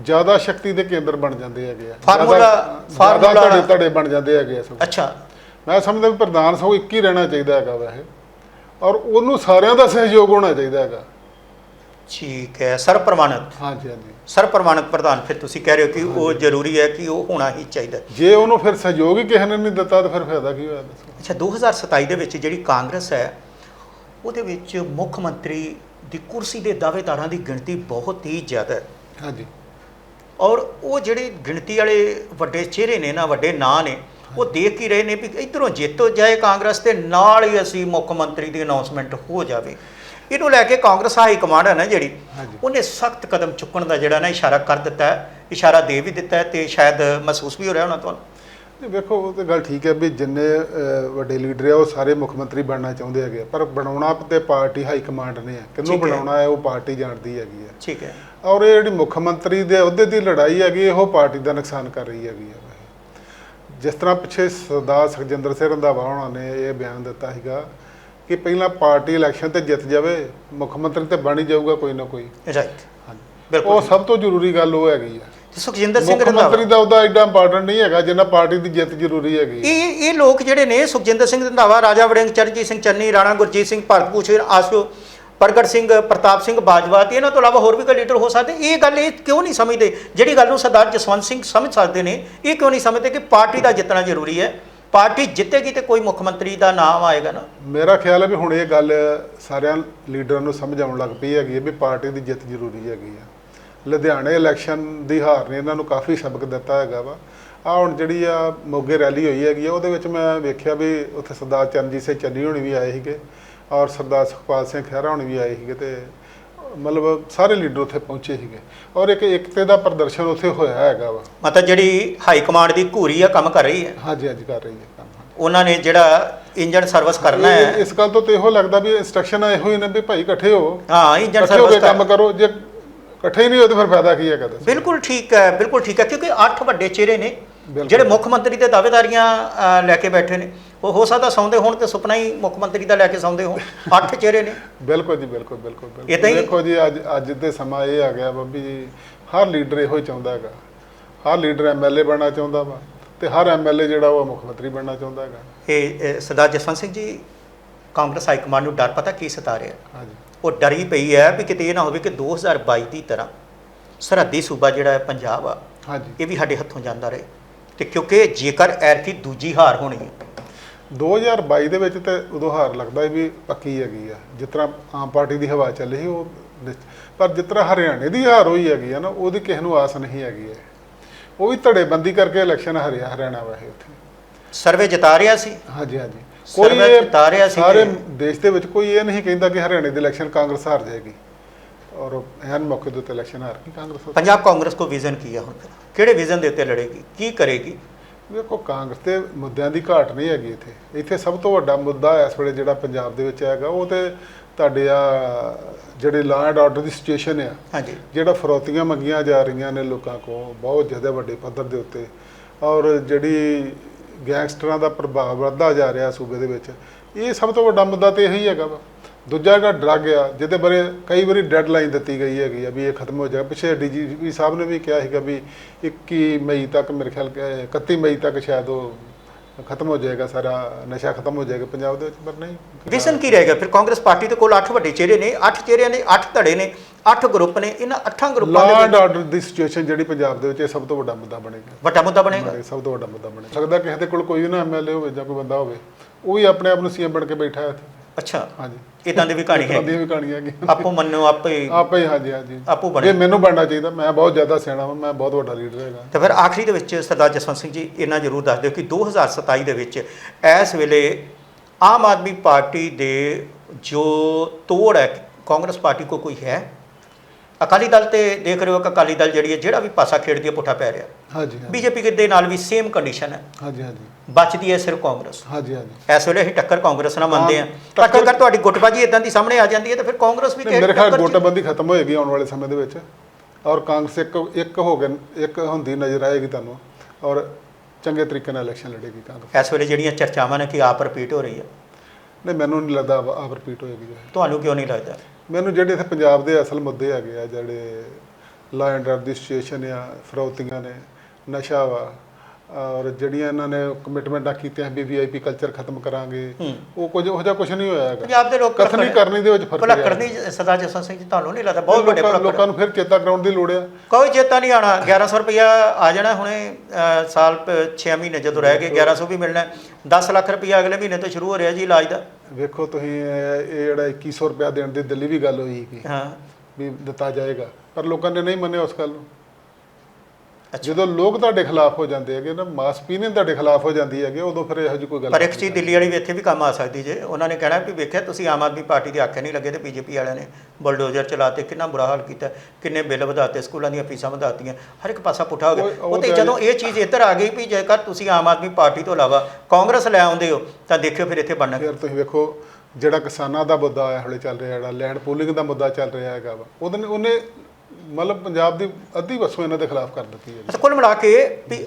ਜ਼ਿਆਦਾ ਸ਼ਕਤੀ ਦੇ ਕੇਂਦਰ ਬਣ ਜਾਂਦੇ ਹੈਗੇ ਆ। ਫਾਰਮੂਲਾ- ਫਾਰਮੂਲਾ- ਧੜੇ ਧੜੇ ਬਣ ਜਾਂਦੇ ਹੈਗੇ ਆ ਸਗੋਂ। ਅੱਛਾ। ਮੈਂ ਸਮਝਦਾ ਵੀ ਪ੍ਰਧਾਨ ਸਗੋਂ ਇੱਕ ਹੀ ਰਹਿਣਾ ਚਾਹੀਦਾ ਹੈਗਾ ਵੈਸੇ। ਔਰ ਉਹਨੂੰ ਸਾਰਿਆਂ ਦਾ ਸਹਿਯੋਗ ਹੋਣਾ ਚਾਹੀਦਾ ਹੈਗਾ। ਠੀਕ ਹੈ ਸਰਪ੍ਰਵਾਨਿਤ। ਹਾਂਜੀ ਹਾਂਜੀ। ਸਰਪ੍ਰਵਾਨਿਤ ਪ੍ਰਧਾਨ ਫਿਰ ਤੁਸੀਂ ਕਹਿ ਰਹੇ ਹੋ ਕਿ ਉਹ ਜ਼ਰੂਰੀ ਹੈ ਕਿ ਉਹ ਹੋਣਾ ਹੀ ਚਾਹੀਦਾ। ਜੇ ਉਹਨੂੰ ਫਿਰ ਸਹਿਯੋਗ ਹੀ ਕਿਸੇ ਨੇ ਨਹੀਂ ਦਿੱਤਾ ਤਾਂ ਫਿਰ ਫਾਇਦਾ ਕੀ ਹੋਇਆ ਦੱਸੋ। ਅੱਛਾ 2027 ਦੇ ਵਿੱਚ ਜਿਹੜੀ ਕਾਂਗਰਸ ਹੈ ਉਹਦੇ ਵਿੱਚ ਮੁੱਖ ਮੰਤਰੀ ਦੀ ਕੁਰਸੀ ਦੇ ਦਾਅਵੇਦਾਰਾਂ ਦੀ ਗਿਣਤੀ ਬਹੁਤ ਹੀ ਜ਼ਿਆਦਾ ਹੈ। ਹਾਂਜੀ। ਔਰ ਉਹ ਜਿਹੜੇ ਗਿਣਤੀ ਵਾਲੇ ਵੱਡੇ ਚਿਹਰੇ ਨੇ ਨਾ ਵੱਡੇ ਨਾਂ ਨੇ ਉਹ ਦੇਖ ਹੀ ਰਹੇ ਨੇ ਵੀ ਇਧਰੋਂ ਜਿੱਤ ਜਾਏ ਕਾਂਗਰਸ ਤੇ ਨਾਲ ਹੀ ਅਸੀਂ ਮੁੱਖ ਮੰਤਰੀ ਦੀ ਅਨਾਉਂਸਮੈਂਟ ਹੋ ਜਾਵੇ। ਇਹਨੂੰ ਲੈ ਕੇ ਕਾਂਗਰਸ ਹਾਈ ਕਮਾਂਡ ਹੈ ਨਾ ਜਿਹੜੀ। ਉਹਨੇ ਸਖਤ ਕਦਮ ਚੁੱਕਣ ਦਾ ਜਿਹੜਾ ਨਾ ਇਸ਼ਾਰਾ ਕਰ ਦਿੱਤਾ ਹੈ ਇਸ਼ਾਰਾ ਦੇ ਵੀ ਦਿੱਤਾ ਹੈ ਤੇ ਸ਼ਾਇਦ ਮਹਿਸੂਸ ਵੀ ਹੋ ਰਿਹਾ ਹੋਣਾ ਤੁਹਾਨੂੰ। ਤੇ ਵੇਖੋ ਉਹ ਤੇ ਗੱਲ ਠੀਕ ਹੈ ਵੀ ਜਿੰਨੇ ਅਹ, ਵੱਡੇ ਲੀਡਰ ਆ ਉਹ ਸਾਰੇ ਮੁੱਖ ਮੰਤਰੀ ਬਣਨਾ ਚਾਹੁੰਦੇ ਹੈਗੇ ਆ। ਪਰ ਬਣਾਉਣਾ ਤੇ ਪਾਰਟੀ ਹਾਈ ਕਮਾਂਡ ਨੇ ਆ। ਕਿਹਨੂੰ ਠੀਕ ਹੈ। ਬਣਾਉਣਾ ਹੈ ਉਹ ਪਾਰਟੀ ਜਾਣਦੀ ਹੈਗੀ ਹੈ ਠੀਕ ਹੈ। ਔਰ ਇਹ ਜਿਹੜੀ ਮੁੱਖ ਮੰਤਰੀ ਦੇ ਅਹੁਦੇ ਦੀ ਲੜਾਈ ਹੈਗੀ ਇਹੋ ਪਾਰਟੀ ਦਾ ਨੁਕਸਾਨ ਕਰ ਰਹੀ ਹੈਗੀ ਹੈ ਵੈਸੇ। ਜਿਸ ਤਰ੍ਹਾਂ ਪਿੱਛੇ ਸਰਦਾਰ ਸੁਖਜਿੰਦਰ ਸਿੰਘ ਰੰਧਾਵਾ ਹੋਣਾ ਨੇ ਇਹ ਬਿਆਨ ਦਿੱਤਾ ਸੀਗਾ ਕਿ ਪਹਿਲਾਂ ਪਾਰਟੀ ਇਲੈਕਸ਼ਨ ਤੇ ਜਿੱਤ ਜਾਵੇ ਮੁੱਖ ਮੰਤਰੀ ਤੇ ਬਣ ਹੀ ਜਾਊਗਾ ਕੋਈ ਨਾ ਕੋਈ। ਰਾਈਟ ਹਾਂਜੀ। ਬਿਲਕੁਲ ਉਹ ਸਭ ਤੋਂ ਜ਼ਰੂਰੀ ਗੱਲ ਉਹ ਹੈਗੀ ਆ। ਸੁਖਜਿੰਦਰ ਸਿੰਘ ਮੁੱਖ ਰੰਧਾਵਾ। ਮੰਤਰੀ ਦਾ ਉਹਦਾ ਐਡਾ ਇੰਪਾਰਟੈਂਟ ਨਹੀਂ ਹੈਗਾ ਜਿੰਨਾ ਪਾਰਟੀ ਦੀ ਜਿੱਤ ਜ਼ਰੂਰੀ ਹੈਗੀ। ਇਹ ਇਹ ਲੋਕ ਜਿਹੜੇ ਨੇ ਸੁਖਜਿੰਦਰ ਸਿੰਘ ਰੰਧਾਵਾ ਰਾਜਾ ਵੜਿੰਗ ਚਰਨਜੀਤ ਸਿੰਘ ਚੰਨੀ ਰਾਣਾ ਗੁਰਜੀਤ ਸਿੰਘ ਭਰਤ ਭੂਸ਼ਣ ਆਸ਼ੂ ਪ੍ਰਗਟ ਸਿੰਘ ਪ੍ਰਤਾਪ ਸਿੰਘ ਬਾਜਵਾ ਤੇ ਇਹਨਾਂ ਤੋਂ ਇਲਾਵਾ ਹੋਰ ਵੀ ਕੋਈ ਲੀਡਰ ਹੋ ਸਕਦੇ? ਇਹ ਗੱਲ ਇਹ ਕਿਉਂ ਨਹੀਂ ਸਮਝਦੇ? ਜਿਹੜੀ ਗੱਲ ਨੂੰ ਸਰਦਾਰ ਜਸਵੰਤ ਸਿੰਘ ਸਮਝ ਸਕਦੇ ਨੇ ਇਹ ਕਿਉਂ ਨਹੀਂ ਸਮਝਦੇ ਕਿ ਪਾਰਟੀ ਦਾ ਜਿੱਤਣਾ ਜ਼ਰੂਰੀ ਹੈ? ਪਾਰਟੀ ਜਿੱਤੇਗੀ ਤੇ ਕੋਈ ਮੁੱਖ ਮੰਤਰੀ ਦਾ ਨਾਮ ਆਏਗਾ ਨਾ। ਮੇਰਾ ਖਿਆਲ ਹੈ ਵੀ ਹੁਣ ਇਹ ਗੱਲ ਸਾਰਿਆਂ ਲੀਡਰਾਂ ਨੂੰ ਸਮਝ ਆਉਣ ਲੱਗ ਪਈ ਹੈਗੀ ਹੈ ਵੀ ਪਾਰਟੀ ਦੀ ਜਿੱਤ ਜ਼ਰੂਰੀ ਹੈਗੀ ਆ ਲੁਧਿਆਣੇ ਇਲੈਕਸ਼ਨ ਦੀ ਹਾਰ ਨੇ ਇਹਨਾਂ ਨੂੰ ਕਾਫੀ ਸਬਕ ਦਿੱਤਾ ਹੈਗਾ ਵਾ। ਆ ਹੁਣ ਜਿਹੜੀ ਆ ਮੋਗੇ ਰੈਲੀ ਹੋਈ ਹੈਗੀ ਉਹਦੇ ਵਿੱਚ ਮੈਂ ਵੇਖਿਆ ਵੀ ਉੱਥੇ ਸਰਦਾਰ ਚਰਨਜੀਤ ਸਿੰਘ ਚੰਨੀ ਹੋਣੀ ਵੀ ਆਏ ਸੀਗੇ ਔਰ ਸਰਦਾਰ ਸੁਖਪਾਲ ਸਿੰਘ ਖਹਿਰਾ ਹੋਣੀ ਵੀ ਆਏ ਸੀਗੇ ਤੇ ਮਤਲਬ ਸਾਰੇ ਲੀਡਰ ਉੱਥੇ ਪਹੁੰਚੇ ਸੀਗੇ। ਔਰ ਇੱਕ ਇਕਤੇ ਦਾ ਪ੍ਰਦਰਸ਼ਨ ਉੱਥੇ ਹੋਇਆ ਹੈਗਾ ਵਾ। ਮਤਲਬ ਜਿਹੜੀ ਹਾਈ ਕਮਾਂਡ ਦੀ ਘੂਰੀ ਆ ਕੰਮ ਕਰ ਰਹੀ ਹੈ? ਹਾਂਜੀ ਹਾਂਜੀ ਕਰ ਰਹੀ ਹੈ ਕੰਮ। ਉਹਨਾਂ ਨੇ ਜਿਹੜਾ ਇੰਜਨ ਸਰਵਿਸ ਕਰਨਾ ਹੈ? ਇਸ ਗੱਲ ਤੋਂ ਤੇ ਇਹੋ ਲੱਗਦਾ ਵੀ ਇੰਸਟਰਕਸ਼ਨ ਇਹੋ ਹੀ ਨੇ ਵੀ ਭਾਈ ਇਕੱਠੇ ਹੋ। ਹਾਂ ਇੰਜਨ ਸਰਵਿਸ ਕੰਮ ਕਰੋ। ਜੇ ਇਕੱਠੇ ਹੀ ਨਹੀਂ ਹੋਏ ਤਾਂ ਫਿਰ ਫਾਇਦਾ ਕੀ ਹੈ ਕਦੇ ਬਿਲਕੁਲ ਠੀਕ ਹੈ ਬਿਲਕੁਲ ਠੀਕ ਹੈ ਕਿਉਂਕਿ ਅੱਠ ਵੱਡੇ ਚਿਹਰੇ ਨੇ। ਜਿਹੜੇ ਮੁੱਖ ਮੰਤਰੀ ਦੇ ਦਾਅਵੇਦਾਰੀਆਂ ਲੈ ਕੇ ਬੈਠੇ ਨੇ। ਉਹ ਹੋ ਸਕਦਾ ਸੌਂਦੇ ਹੋਣ ਤੇ ਸੁਪਨਾ ਹੀ ਮੁੱਖ ਮੰਤਰੀ ਦਾ ਲੈ ਕੇ ਸੌਂਦੇ ਹੋਣ। ਅੱਠ ਚਿਹਰੇ ਨੇ। ਬਿਲਕੁਲ ਜੀ ਬਿਲਕੁਲ ਬਿਲਕੁਲ ਬਿਲਕੁਲ। ਦੇਖੋ ਜੀ ਅੱਜ ਅੱਜ ਦੇ ਸਮਾਂ ਇਹ ਆ ਗਿਆ ਬੱਬੀ ਜੀ ਹਰ ਲੀਡਰ ਇਹੋ ਹੀ ਚਾਹੁੰਦਾ ਹੈਗਾ। ਹਰ ਲੀਡਰ ਐਮਐਲਏ ਬਣਨਾ ਚਾਹੁੰਦਾ ਵਾ ਤੇ ਹਰ ਐਮਐਲਏ ਜਿਹੜਾ ਉਹ ਮੁੱਖ ਮੰਤਰੀ ਬਣਨਾ ਚਾਹੁੰਦਾ ਹੈਗਾ। ਇਹ ਇਹ ਸਰਦਾਰ ਜਸਵੰਤ ਸਿੰਘ ਜੀ ਕਾਂਗਰਸ ਹਾਈ ਕਮਾਂਡ ਨੂੰ ਡਰ ਪਤਾ ਕੀ ਸਤਾ ਰਿਹਾ ਹਾਂਜੀ। ਉਹ ਡਰੀ ਪਈ ਹੈ ਵੀ ਕਿਤੇ ਇਹ ਨਾ ਹੋਵੇ ਕਿ 2022 ਦੀ ਤਰ੍ਹਾਂ ਸਰਹੱਦੀ ਸੂਬਾ ਜਿਹੜਾ ਹੈ ਪੰਜਾਬ ਆ ਹਾਂਜੀ। ਇਹ ਵੀ ਸਾਡੇ ਹੱਥੋਂ ਜਾਂਦਾ ਰਹੇ। ਤੇ ਕਿਉਂਕਿ ਜੇਕਰ ਐਰਕੀ ਦੂਜੀ ਹਾਰ ਹੋਣੀ ਹੈ। 2022 ਦੇ ਵਿੱਚ ਤੇ ਉਦੋਂ ਹਾਰ ਲੱਗਦਾ ਸੀ ਵੀ ਪੱਕੀ ਹੈਗੀ ਆ। ਜਿਸ ਤਰ੍ਹਾਂ ਆਮ ਪਾਰਟੀ ਦੀ ਹਵਾ ਚੱਲ ਰਹੀ ਉਹ ਨਿਸ਼- ਪਰ ਜਿਸ ਤਰ੍ਹਾਂ ਹਰਿਆਣੇ ਦੀ ਹਾਰ ਹੋਈ ਹੈਗੀ ਆ ਨਾ ਉਹਦੀ ਕਿਸੇ ਨੂੰ ਆਸ ਨਹੀਂ ਹੈਗੀ ਹੈ। ਉਹ ਵੀ ਧੜੇਬੰਦੀ ਕਰਕੇ ਇਲੈਕਸ਼ਨ ਹਰਿਆ ਹਰਿਆਣਾ ਵਾਹੇ ਉੱਥੇ। ਸਰਵੇ ਜਿਤਾ ਰਿਹਾ ਸੀ। ਹਾਂਜੀ ਹਾਂਜੀ। ਸਰਵੇ ਇਹ ਜਿਤਾ ਰਿਹਾ ਸੀ ਸਾਰੇ ਦੇਸ਼ ਦੇ ਵਿੱਚ ਕੋਈ ਇਹ ਨਹੀਂ ਕਹਿੰਦਾ ਕਿ ਹਰਿਆਣੇ ਦੀ ਇਲੈਕਸ਼ਨ ਕਾਂਗਰਸ ਹਾਰ ਜਾਏਗੀ। ਔਰ ਐਨ ਮੌਕੇ ਦੇ ਉੱਤੇ ਇਲੈਕਸ਼ਨ ਹਾਰ ਗਈ ਕਾਂਗਰਸ ਪੰਜਾਬ ਕਾਂਗਰਸ ਕੋ ਵਿਜ਼ਨ ਕੀ ਹੈ ਹੁਣ ਫਿਰ? ਕਿਹੜੇ ਵਿਜ਼ਨ ਦੇ ਉੱਤੇ ਲੜੇਗੀ? ਕੀ ਕਰੇਗੀ? ਵੇਖੋ ਕਾਂਗਰਸ ਤੇ ਮੁੱਦਿਆਂ ਦੀ ਘਾਟ ਨਹੀਂ ਹੈਗੀ ਇੱਥੇ। ਇੱਥੇ ਸਭ ਤੋਂ ਵੱਡਾ ਮੁੱਦਾ ਇਸ ਵੇਲੇ ਜਿਹੜਾ ਪੰਜਾਬ ਦੇ ਵਿੱਚ ਹੈਗਾ ਉਹ ਤੇ ਤੁਹਾਡੇ ਆ ਜਿਹੜੇ ਲਾਅ ਐਂਡ ਆਰਡਰ ਦੀ ਸਿਚੁਏਸ਼ਨ ਆ ਹਾਂਜੀ। ਜਿਹੜਾ ਫਰੋਤੀਆਂ ਮੰਗੀਆਂ ਜਾ ਰਹੀਆਂ ਨੇ ਲੋਕਾਂ ਕੋਲ ਬਹੁਤ ਜ਼ਿਆਦਾ ਵੱਡੇ ਪੱਧਰ ਦੇ ਉੱਤੇ। ਔਰ ਜਿਹੜੀ ਗੈਂਗਸਟਰਾਂ ਦਾ ਪ੍ਰਭਾਵ ਵੱਧਦਾ ਜਾ ਰਿਹਾ ਸੂਬੇ ਦੇ ਵਿੱਚ। ਇਹ ਸਭ ਤੋਂ ਵੱਡਾ ਮੁੱਦਾ ਤੇ ਇਹੀ ਹੈਗਾ ਵਾ। ਦੂਜਾ ਜਿਹੜਾ ਡਰੱਗ ਆ, ਜਿਹਦੇ ਬਾਰੇ ਕਈ ਵਾਰੀ ਡੈਡਲਾਈਨ ਦਿੱਤੀ ਗਈ ਹੈਗੀ ਆ ਵੀ ਇਹ ਖਤਮ ਹੋ ਜਾਏਗਾ। ਪਿੱਛੇ ਡੀਜੀਪੀ ਸਾਹਿਬ ਨੇ ਵੀ ਕਿਹਾ ਸੀਗਾ ਵੀ 21 ਮਈ ਤੱਕ ਮੇਰੇ ਖਿਆਲ ਕਿ 31 ਮਈ ਤੱਕ ਸ਼ਾਇਦ ਉਹ ਖਤਮ ਹੋ ਜਾਏਗਾ, ਸਾਰਾ ਨਸ਼ਾ ਖਤਮ ਹੋ ਜਾਏਗਾ ਪੰਜਾਬ ਦੇ ਵਿੱਚ, ਪਰ ਨਹੀਂ। ਵਿਜ਼ਨ ਕੀ ਰਹੇਗਾ ਫਿਰ ਕਾਂਗਰਸ ਪਾਰਟੀ ਦੇ ਕੋਲ 8 ਵੱਡੇ ਚਿਹਰੇ ਨੇ 8 ਚਿਹਰਿਆਂ ਨੇ 8 ਧੜੇ ਨੇ। 8 ਗਰੁੱਪ ਨੇ ਇਹਨਾਂ 8 ਗਰੁੱਪਾਂ ਲਾਅ ਦੇ ਐਂਡ ਵਿੱਚ ਆਰਡਰ ਦੀ ਸਿਚੁਏਸ਼ਨ ਜਿਹੜੀ ਪੰਜਾਬ ਦੇ ਵਿੱਚ ਇਹ ਸਭ ਤੋਂ ਵੱਡਾ ਮੁੱਦਾ ਬਣੇਗਾ। ਵੱਡਾ ਮੁੱਦਾ ਬਣੇਗਾ? ਬਣੇ ਸਭ ਤੋਂ ਵੱਡਾ ਮੁੱਦਾ ਬਣੇ ਸਕਦਾ ਕਿਸੇ ਦੇ ਕੋਲ ਕੋਈ ਨਾ ਐਮਐਲਏ ਹੋਵੇ ਜਾਂ ਕੋਈ ਬੰਦਾ ਹੋਵੇ ਉਹ ਵੀ ਆਪਣੇ ਆਪ ਨੂੰ ਸੀਐਮ ਬਣ ਕੇ ਬੈਠਾ ਹੈ ਇੱਥੇ। ਅੱਛਾ। ਹਾਂਜੀ। ਇਦਾਂ ਦੀ ਵੀ ਕਹਾਣੀ ਹੈ ਦੀ ਵੀ ਕਹਾਣੀ ਹੈਗੀ ਆਪੋ ਮੰਨੋ ਆਪੇ ਆਪੇ ਹਾਂਜੀ ਹਾਂਜੀ। ਆਪੋ ਜੇ ਬਣੇ ਮੈਨੂੰ ਬਣਨਾ ਚਾਹੀਦਾ ਮੈਂ ਬਹੁਤ ਜ਼ਿਆਦਾ ਸਿਆਣਾ ਹਾਂ ਮੈਂ ਬਹੁਤ ਵੱਡਾ ਲੀਡਰ ਹੈਗਾ। ਤੇ ਫਿਰ ਆਖਰੀ ਦੇ ਵਿੱਚ ਸਰਦਾਰ ਜਸਵੰਤ ਸਿੰਘ ਜੀ ਇਹਨਾਂ ਜ਼ਰੂਰ ਦੱਸ ਦਿਓ ਕਿ 2027 ਦੇ ਵਿੱਚ ਇਸ ਵੇਲੇ ਆਮ ਆਦਮੀ ਪਾਰਟੀ ਦੇ ਜੋ ਤੋੜ ਹੈ ਕਾਂਗਰਸ ਪਾਰਟੀ ਕੋ ਕੋਈ ਹੈ? ਅਕਾਲੀ ਦਲ ਤੇ ਦੇਖ ਰਹੇ ਹੋ ਕਿ ਅਕਾਲੀ ਦਲ ਜਿਹੜੀ ਹੈ ਜਿਹੜਾ ਵੀ ਪਾਸਾ ਖੇਡਦੀ ਹੈ ਪੁੱਠਾ ਪੈ ਰਿਹਾ। ਹਾਂਜੀ ਬੀਜੇਪੀ ਦੇ ਨਾਲ ਵੀ ਸੇਮ ਕੰਡੀਸ਼ਨ ਹੈ। ਹਾਂਜੀ ਹਾਂਜੀ। ਬਚਦੀ ਹੈ ਸਿਰਫ ਕਾਂਗਰਸ। ਹਾਂਜੀ ਹਾਂਜੀ। ਇਸ ਵੇਲੇ ਅਸੀਂ ਟੱਕਰ ਕਾਂਗਰਸ ਨਾਲ ਮੰਨਦੇ ਪਰ ਟੱਕਰ- ਜੇਕਰ ਤੁਹਾਡੀ ਗੁੱਟਬਾਜੀ ਇਦਾਂ ਦੀ ਸਾਹਮਣੇ ਆ ਜਾਂਦੀ ਹੈ ਤਾਂ ਫਿਰ ਕਾਂਗਰਸ ਵੀ ਨਹੀਂ, ਮੇਰੇ ਖਿਆਲ ਗੋਟਾਬੰਦੀ ਖਤਮ ਹੋਏਗੀ ਆਉਣ ਵਾਲੇ ਸਮੇਂ ਦੇ ਵਿੱਚ। ਔਰ ਕਾਂਗਰਸ ਇੱਕ ਇੱਕ ਹੋ ਗਏ ਇੱਕ ਹੁੰਦੀ ਨਜ਼ਰ ਆਏਗੀ ਤੁਹਾਨੂੰ। ਔਰ ਚੰਗੇ ਤਰੀਕੇ ਨਾਲ ਇਲੈਕਸ਼ਨ ਲੜੇਗੀ ਕਾਂਗਰਸ। ਇਸ ਵੇਲੇ ਜਿਹੜੀਆਂ ਚਰਚਾਵਾਂ ਨੇ ਕਿ ਆਪ ਰਿਪੀਟ ਹੋ ਰਹੀ ਹੈ। ਨਹੀਂ ਮੈਨੂੰ ਨਹੀਂ ਲੱਗਦਾ ਆਪ- ਆਪ ਰਿਪੀਟ ਹੋਏਗੀ ਇਹ। ਤੁਹਾਨੂੰ ਕਿਉਂ ਨਹੀਂ ਲੱਗਦਾ ਮੈਨੂੰ ਜਿਹੜੇ ਇੱਥੇ ਪੰਜਾਬ ਦੇ ਅਸਲ ਮੁੱਦੇ ਹੈਗੇ ਆ ਜਿਹੜੇ ਲਾਅ ਐਂਡ ਆਰਡਰ ਦੀ ਸਿਚੁਏਸ਼ਨ ਆ ਫਰੌਤੀਆਂ ਨੇ ਨਸ਼ਾ ਵਾ ਔਰ ਜਿਹੜੀਆਂ ਇਹਨਾਂ ਨੇ ਕਮਿਟਮੈਂਟਾਂ ਕੀਤੀਆਂ ਵੀ ਵੀਆਈਪੀ ਕਲਚਰ ਖਤਮ ਕਰਾਂਗੇ ਹੂੰ। ਉਹ ਕੁਝ ਉਹ ਜਿਹਾ ਕੁਝ ਨਹੀਂ ਹੋਇਆ ਹੈਗਾ। ਪੰਜਾਬ ਦੇ ਲੋਕ ਕਥਨੀ ਕਰਨੀ ਦੇ ਵਿੱਚ ਫ਼ਰਕ ਭਲਾ ਰਿਹਾ। ਕਰਨੀ ਸਦਾ ਜਸਵੰਤ ਸਿੰਘ ਜੀ ਤੁਹਾਨੂੰ ਨਹੀਂ ਲੱਗਦਾ? ਬਹੁਤ ਵੱਡੇ ਲੋਕਾਂ ਭੁਲੱਕੜ ਲੋਕਾਂ ਨੂੰ ਫਿਰ ਚੇਤਾ ਕਰਾਉਣ ਦੀ ਲੋੜ ਆ। ਕੋਈ ਚੇਤਾ ਨਹੀਂ ਆਣਾ 1100 ਰੁਪਇਆ ਆ ਜਾਣਾ ਹੁਣੇ ਸਾਲ 6 ਮਹੀਨੇ ਜਦੋਂ ਰਹਿ ਗਏ 1100 ਵੀ ਮਿਲਣਾ ਹੈ। 10 ਲੱਖ ਰੁਪਇਆ ਅਗਲੇ ਮਹੀਨੇ ਤੋਂ ਸ਼ੁਰੂ ਹੋ ਰਿਹਾ ਜੀ ਇਲਾਜ ਦਾ। ਵੇਖੋ ਤੁਸੀਂ ਇਹ ਜਿਹੜਾ 2100 ਰੁਪਇਆ ਦੇਣ ਦੀ ਦਿੱਲੀ ਵੀ ਗੱਲ ਹੋਈ ਕਿ ਹਾਂ। ਵੀ ਦਿੱਤਾ ਜਾਏਗਾ। ਪਰ ਲੋਕਾਂ ਨੇ ਨਹੀਂ ਮੰਨਿਆ ਉਸ ਗੱਲ ਨੂੰ। ਜਦੋਂ ਲੋਕ ਤੁਹਾਡੇ ਖਿਲਾਫ ਹੋ ਜਾਂਦੇ ਹੈਗੇ ਨਾ ਮਾਸ ਪੀਨੇ ਤੁਹਾਡੇ ਖਿਲਾਫ ਹੋ ਜਾਂਦੀ ਹੈਗੇ ਉਦੋਂ ਫਿਰ ਇਹੋ ਜਿਹੀ ਕੋਈ ਗੱਲ ਪਰ ਇੱਕ ਚੀਜ਼ ਦਿੱਲੀ ਵਾਲੀ ਵੀ ਇੱਥੇ ਵੀ ਕੰਮ ਆ ਸਕਦੀ ਜੇ। ਉਹਨਾਂ ਨੇ ਕਹਿਣਾ ਵੀ ਵੇਖਿਆ ਤੁਸੀਂ ਆਮ ਆਦਮੀ ਪਾਰਟੀ ਦੇ ਆਖੇ ਨਹੀਂ ਲੱਗੇ ਤੇ ਬੀਜੇਪੀ ਵਾਲਿਆਂ ਨੇ ਬਲਡੋਜ਼ਰ ਚਲਾਤੇ ਕਿੰਨਾ ਬੁਰਾ ਹਾਲ ਕੀਤਾ ਕਿੰਨੇ ਬਿੱਲ ਵਧਾਤੇ ਸਕੂਲਾਂ ਦੀਆਂ ਫੀਸਾਂ ਵਧਾਤੀਆਂ ਹਰ ਇੱਕ ਪਾਸਾ ਪੁੱਠਾ ਹੋ ਗਿਆ। ਉਹ- ਤੇ ਜਦੋਂ ਇਹ ਚੀਜ਼ ਇੱਧਰ ਆ ਗਈ ਵੀ ਜੇਕਰ ਤੁਸੀਂ ਆਮ ਆਦਮੀ ਪਾਰਟੀ ਤੋਂ ਇਲਾਵਾ ਕਾਂਗਰਸ ਲੈ ਆਉਂਦੇ ਹੋ ਤਾਂ ਦੇਖਿਓ ਫਿਰ ਇੱਥੇ ਬਣਨਾ ਫਿਰ ਤੁਸੀਂ ਵੇਖੋ ਜਿਹੜਾ ਕਿਸਾਨਾਂ ਦਾ ਮੁੱਦਾ ਆਇਆ ਹਲੇ ਚੱਲ ਰਿਹਾ ਜਿਹੜਾ ਲੈਂਡ ਪੂਲਿੰਗ ਦਾ ਮੁੱਦਾ ਚੱਲ ਰਿਹਾ ਹੈਗਾ ਵਾ ਉਹਦੇ ਉਹਨੇ ਮਤਲਬ ਪੰਜਾਬ ਦੀ ਅੱਧੀ ਵਸੋਂ ਇਹਨਾਂ ਦੇ ਖਿਲਾਫ ਕਰ ਦਿੱਤੀ ਹੈ। ਅੱਛਾ ਕੁੱਲ ਮਿਲਾ ਕੇ ਵੀ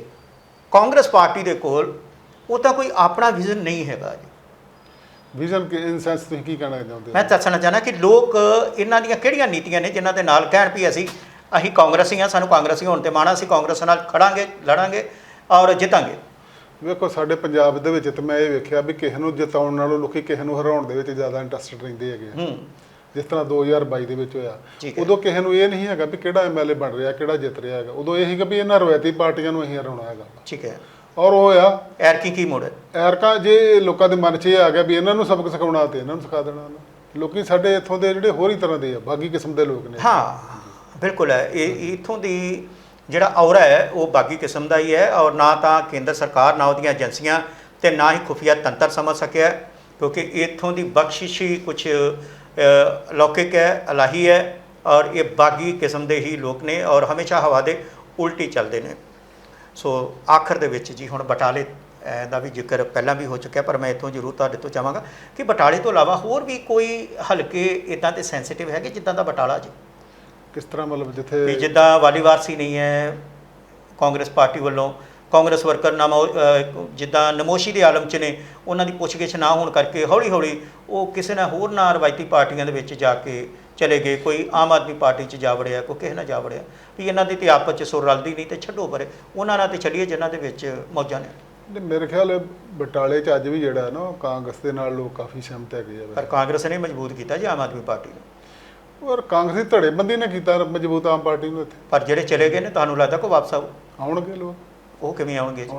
ਕਾਂਗਰਸ ਪਾਰਟੀ ਦੇ ਕੋਲ ਉਹ ਤਾਂ ਕੋਈ ਆਪਣਾ ਵਿਜ਼ਨ ਨਹੀਂ ਹੈਗਾ ਜੀ। ਵਿਜ਼ਨ ਕਿ ਇਨ ਸੈਂਸ ਤੁਸੀਂ ਕੀ ਕਹਿਣਾ ਚਾਹੁੰਦੇ ਹੋ? ਮੈਂ ਦੱਸਣਾ ਚਾਹਨਾ ਕਿ ਲੋਕ ਇਹਨਾਂ ਦੀਆਂ ਕਿਹੜੀਆਂ ਨੀਤੀਆਂ ਨੇ ਜਿਨ੍ਹਾਂ ਦੇ ਨਾਲ ਕਹਿਣ ਵੀ ਅਸੀਂ ਅਸੀਂ ਕਾਂਗਰਸੀ ਹਾਂ ਸਾਨੂੰ ਕਾਂਗਰਸੀ ਹੋਣ ਤੇ ਮਾਣਾ ਅਸੀਂ ਕਾਂਗਰਸ ਨਾਲ ਖੜਾਂਗੇ ਲੜਾਂਗੇ ਔਰ ਜਿੱਤਾਂਗੇ। ਵੇਖੋ ਸਾਡੇ ਪੰਜਾਬ ਦੇ ਵਿੱਚ ਤੇ ਮੈਂ ਇਹ ਵੇਖਿਆ ਵੀ ਕਿਸੇ ਨੂੰ ਜਿਤਾਉਣ ਨਾਲੋਂ ਲੋਕੀ ਕਿਸੇ ਨੂੰ ਹਰਾਉਣ ਦੇ ਵਿੱਚ ਜ਼ਿਆਦਾ ਇੰਟਰਸਟਡ ਰਹਿੰਦੇ ਹੈਗੇ। ਹੂੰ। ਜਿਸ ਤਰ੍ਹਾਂ 2022 ਦੇ ਵਿੱਚ ਹੋਇਆ। ਉਦੋਂ ਕਿਸੇ ਨੂੰ ਇਹ ਨਹੀਂ ਹੈਗਾ ਵੀ ਕਿਹੜਾ ਐਮਐਲਏ ਬਣ ਰਿਹਾ ਕਿਹੜਾ ਜਿੱਤ ਰਿਹਾ ਹੈਗਾ। ਉਦੋਂ ਇਹ ਸੀਗਾ ਵੀ ਇਹਨਾਂ ਰਵਾਇਤੀ ਪਾਰਟੀਆਂ ਨੂੰ ਅਸੀਂ ਹਰਾਉਣਾ ਹੈਗਾ। ਠੀਕ ਹੈ। ਔਰ ਉਹ ਹੋਇਆ। ਐਰ ਕੀ ਕੀ ਮੋੜ ਐਰਕਾ ਜੇ ਲੋਕਾਂ ਦੇ ਮਨ 'ਚ ਇਹ ਆ ਗਿਆ ਵੀ ਇਹਨਾਂ ਨੂੰ ਸਬਕ ਸਿਖਾਉਣਾ ਤੇ ਇਹਨਾਂ ਨੂੰ ਸਿਖਾ ਦੇਣਾ। ਲੋਕੀ ਸਾਡੇ ਇੱਥੋਂ ਦੇ ਜਿਹੜੇ ਹੋਰ ਹੀ ਤਰ੍ਹਾਂ ਦੇ ਆ ਬਾਗੀ ਕਿਸਮ ਦੇ ਲੋਕ ਨੇ। ਹਾਂ ਬਿਲਕੁਲ ਹੈ। ਇਹ ਇਥੋਂ ਦੀ ਜਿਹੜਾ ਔਰਾ ਹੈ ਉਹ ਬਾਕੀ ਕਿਸਮ ਦਾ ਹੀ ਹੈ ਔਰ ਨਾ ਤਾਂ ਕੇਂਦਰ ਸਰਕਾਰ ਨਾ ਉਹਦੀਆਂ ਏਜੰਸੀਆਂ ਤੇ ਨਾ ਹੀ ਖੁਫੀਆ ਤੰਤਰ ਸਮਝ ਸਕਿਆ। ਕਿਉਂਕਿ ਇਥੋਂ ਦੀ ਬਖਸ਼ਿਸ਼ ਹੀ ਕੁਝ ਲੌਕਿਕ ਹੈ ਅਲਾਹੀ ਹੈ ਔਰ ਇਹ ਬਾਗੀ ਕਿਸਮ ਦੇ ਹੀ ਲੋਕ ਨੇ ਔਰ ਹਮੇਸ਼ਾ ਹਵਾ ਦੇ ਉਲਟੀ ਚੱਲਦੇ ਨੇ। ਸੋ ਆਖਰ ਦੇ ਵਿੱਚ ਜੀ ਹੁਣ ਬਟਾਲੇ ਦਾ ਵੀ ਜ਼ਿਕਰ ਪਹਿਲਾਂ ਵੀ ਹੋ ਚੁੱਕਿਆ ਪਰ ਮੈਂ ਇੱਥੋਂ ਜ਼ਰੂਰ ਤੁਹਾਡੇ ਤੋਂ ਚਾਹਾਂਗਾ ਕਿ ਬਟਾਲੇ ਤੋਂ ਇਲਾਵਾ ਹੋਰ ਵੀ ਕੋਈ ਹਲਕੇ ਇਦਾਂ ਤੇ ਸੈਂਸਿਟਿਵ ਹੈਗੇ ਜਿੱਦਾਂ ਦਾ ਬਟਾਲਾ ਜੀ? ਕਿਸ ਤਰ੍ਹਾਂ ਮਤਲਬ ਵੀ ਜਿੱਥੇ ਜਿੱਦਾਂ ਵਾਲੀਵਾਰਸੀ ਨਹੀਂ ਹੈ ਕਾਂਗਰਸ ਪਾਰਟੀ ਵੱਲੋਂ ਕਾਂਗਰਸ ਵਰਕਰ ਨਾਮ ਜਿੱਦਾਂ ਨਮੋਸ਼ੀ ਦੇ ਆਲਮ ਚ ਨੇ ਉਹਨਾਂ ਦੀ ਪੁੱਛਗਿੱਛ ਨਾ ਹੋਣ ਕਰਕੇ ਹੌਲੀ ਹੌਲੀ ਉਹ ਕਿਸੇ ਨਾ ਹੋਰ ਨਾ ਰਵਾਇਤੀ ਪਾਰਟੀਆਂ ਦੇ ਵਿੱਚ ਜਾ ਕੇ ਚਲੇ ਗਏ ਕੋਈ ਆਮ ਆਦਮੀ ਪਾਰਟੀ ਚ ਜਾ ਵੜਿਆ ਕੋਈ ਕਿਸੇ ਨਾਲ ਜਾ ਵੜਿਆ ਵੀ ਇਹਨਾਂ ਦੀ ਤੇ ਆਪਸ ਚ ਸੁਰ ਰਲਦੀ ਨਹੀਂ ਤੇ ਛੱਡੋ ਪਰੇ ਉਹਨਾਂ ਨਾਲ ਤੇ ਚੱਲੀਏ ਜਿਨ੍ਹਾਂ ਦੇ ਵਿੱਚ ਮੌਜਾਂ ਨੇ। ਨਹੀਂ, ਮੇਰੇ ਖਿਆਲ ਬਟਾਲੇ 'ਚ ਅੱਜ ਵੀ ਜਿਹੜਾ ਹੈ ਨਾ ਕਾਂਗਰਸ ਦੇ ਨਾਲ ਲੋਕ ਕਾਫੀ ਸਹਿਮਤ ਹੈਗੇ ਆ। ਪਰ ਕਾਂਗਰਸ ਨੇ ਮਜ਼ਬੂਤ ਕੀਤਾ ਜੀ ਆਮ ਆਦਮੀ ਪਾਰਟੀ ਨੂੰ। ਔਰ ਕਾਂਗਰਸੀ ਧੜੇਬੰਦੀ ਨੇ ਕੀਤਾ ਮਜ਼ਬੂਤ ਆਮ ਪਾਰਟੀ ਨੂੰ ਇੱਥੇ। ਪਰ ਜਿਹੜੇ ਚਲੇ ਗਏ ਨੇ ਤੁਹਾਨੂੰ ਲੱਗਦਾ ਕੋਈ ਵਾਪਸ ਆਉਣਗੇ ਲੋਕ। ਉਹ ਕਿਵੇਂ ਆਉਣਗੇ ਜੀ?